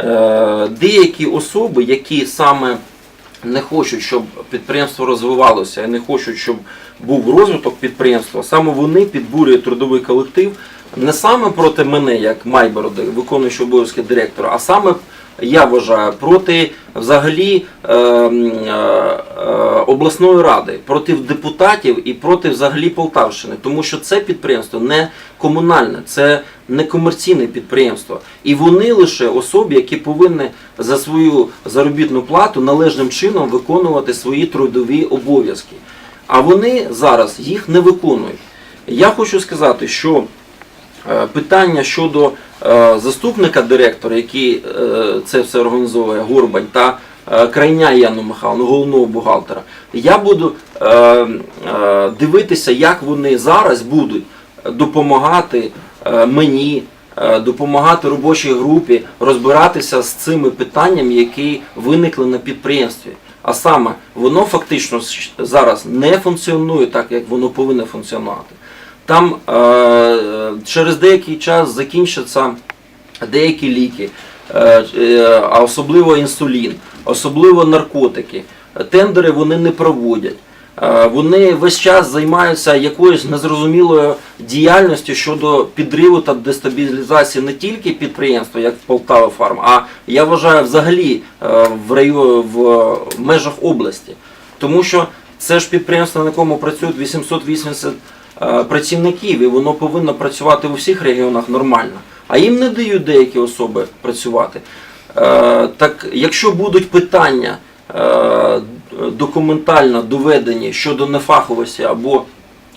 е, деякі особи, які саме не хочуть, щоб підприємство розвивалося і не хочуть, щоб був розвиток підприємства, саме вони підбурюють трудовий колектив не саме проти мене, як Майбороди, виконуючий обов'язки директора, а саме я вважаю проти взагалі е, е, обласної ради, проти депутатів і проти взагалі Полтавщини, тому що це підприємство не комунальне, це не комерційне підприємство. І вони лише особи, які повинні за свою заробітну плату належним чином виконувати свої трудові обов'язки. А вони зараз їх не виконують. Я хочу сказати, що Е, Питання щодо е, заступника директора, який е, це все організовує, Горбань, та крайня Яну Михайловну, головного бухгалтера, я буду дивитися, як вони зараз будуть допомагати мені, е, допомагати робочій групі розбиратися з цими питаннями, які виникли на підприємстві. А саме воно фактично зараз не функціонує так, як воно повинно функціонувати. Там е, через деякий час закінчаться деякі ліки, е, е, а особливо інсулін, особливо наркотики. Тендери вони не проводять. Е, Вони весь час займаються якоюсь незрозумілою діяльністю щодо підриву та дестабілізації не тільки підприємства, як Полтава Фарм, а я вважаю взагалі е, в районі в межах області. Тому що це ж підприємство, на якому працюють 880 е, працівників, і воно повинно працювати у всіх регіонах нормально. А їм не дають деякі особи працювати. Так якщо будуть питання документально доведені щодо нефаховості або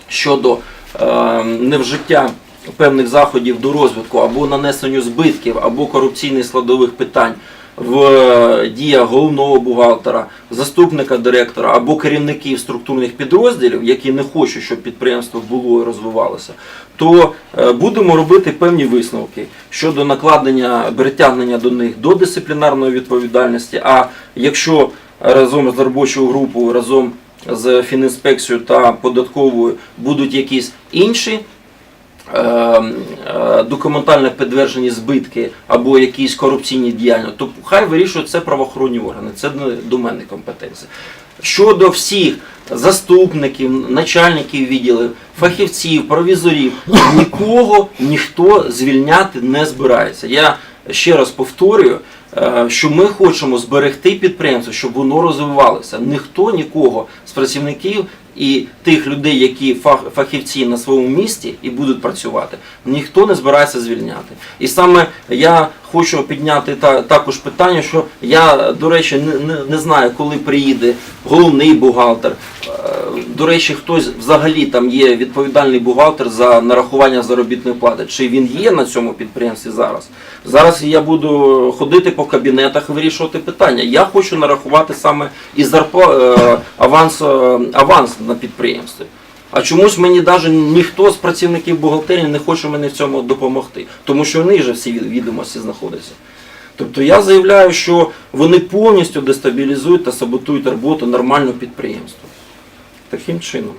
щодо е, невжиття певних заходів до розвитку, або нанесенню збитків, або корупційних складових питань в е, діях головного бухгалтера, заступника директора або керівників структурних підрозділів, які не хочуть, щоб підприємство було і розвивалося, то е, будемо робити певні висновки щодо накладення притягнення до них до дисциплінарної відповідальності. А якщо разом з робочою групою, разом з фінінспекцією та податковою будуть якісь інші е, е, документально підтверджені збитки або якісь корупційні діяння, то хай вирішують це правоохоронні органи. Це до мене компетенція. Щодо всіх заступників, начальників відділів, фахівців, провізорів, нікого ніхто звільняти не збирається. Я ще раз повторюю, що ми хочемо зберегти підприємство, щоб воно розвивалося. Ніхто нікого з працівників і тих людей, які фах- фахівці на своєму місці і будуть працювати, ніхто не збирається звільняти. І саме я хочу підняти та, також питання, що я, до речі, не, не, не знаю, коли приїде головний бухгалтер. Е, До речі, хтось взагалі там є відповідальний бухгалтер за нарахування заробітної плати. Чи він є на цьому підприємстві зараз? Зараз я буду ходити по кабінетах вирішувати питання. Я хочу нарахувати саме і зарпа, е, аванс, е, аванс на підприємстві. А чомусь мені навіть ніхто з працівників бухгалтерії не хоче мені в цьому допомогти, тому що в них же всі відомості знаходяться. Тобто я заявляю, що вони повністю дестабілізують та саботують роботу нормального підприємства. Таким чином.